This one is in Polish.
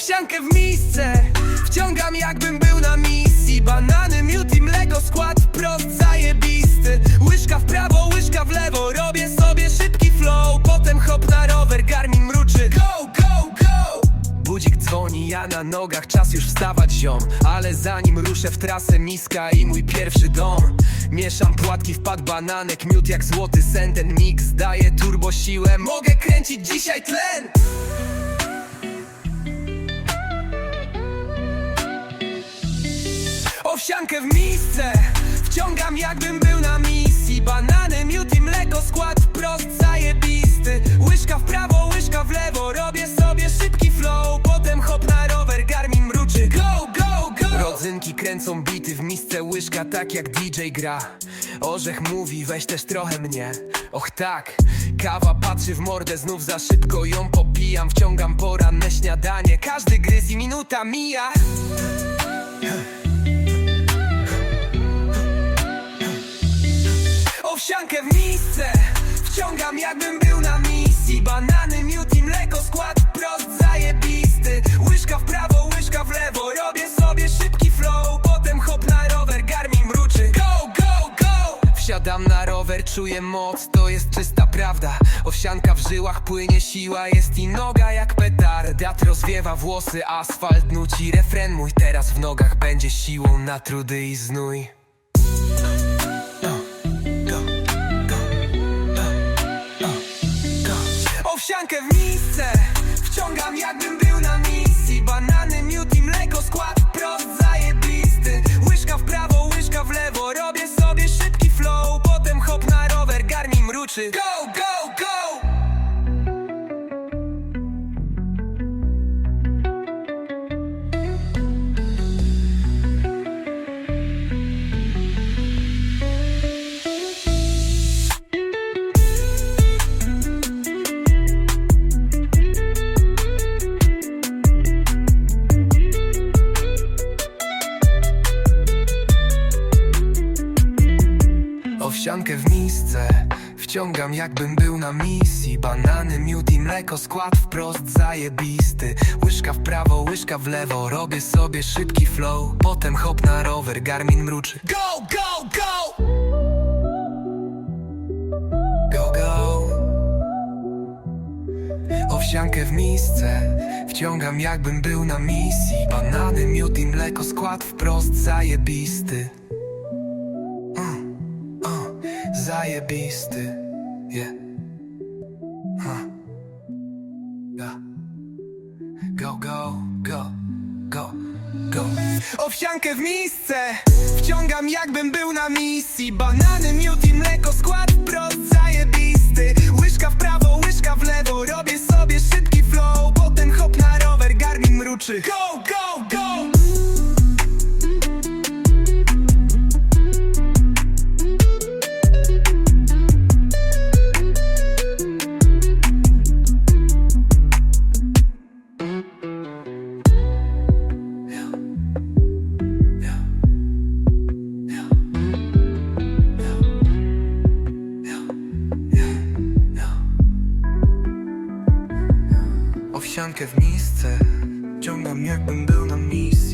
Owsiankę w miejsce Wciągam jakbym był na misji. Banany, miód i mleko Skład wprost zajebisty. Łyżka w prawo, łyżka w lewo. Robię sobie szybki flow. Potem hop na rower, Garmin mruczy. Go, go, go! Budzik dzwoni, ja na nogach, czas już wstawać ziom. Ale zanim ruszę w trasę miska i mój pierwszy dom. Mieszam płatki, wpadł bananek, miód jak złoty sen Ten mix daje turbo siłę, mogę kręcić dzisiaj tlen Owsiankę w miejsce Wciągam jakbym był na misji. Banany, miód i mleko Skład wprost zajebisty. Łyżka w prawo, łyżka w lewo. Robię sobie szybki flow. Potem hop na rower, Garmin mruczy. Go, go, go! Rodzynki kręcą bity w misce. Łyżka tak jak DJ gra. Orzech mówi weź też trochę mnie. Och tak, kawa patrzy w mordę Znów za szybko ją popijam. Wciągam poranne śniadanie. Każdy gryz i minuta mija Owsiankę w miejsce Wciągam jakbym był na misji. Banany, miód i mleko Skład wprost zajebisty. Łyżka w prawo, łyżka w lewo. Robię sobie szybki flow. Potem hop na rower, Garmin mruczy. Go, go, go! Wsiadam na rower, czuję moc. To jest czysta prawda. Owsianka w żyłach płynie siła Jest i noga jak petard Wiatr rozwiewa włosy, asfalt nuci. Refren mój teraz w nogach będzie siłą na trudy i znój Owsiankę w miejsce Wciągam jakbym Owsiankę w misce. Wciągam jakbym był na misji. Banany, miód i mleko Skład wprost zajebisty. Łyżka w prawo, łyżka w lewo. Robię sobie szybki flow. Potem hop na rower, Garmin mruczy. Go, go, go! Go, go! Owsiankę w misce. Wciągam jakbym był na misji. Banany, miód i mleko Skład wprost zajebisty Zajebisty, yeah. Huh. Yeah. Go, go, go, go, go. Owsiankę w miejsce Wciągam jakbym był na misji Banany, miód i mleko Skład wprost zajebisty ściankę w misce. Ciągam jakbym był na misji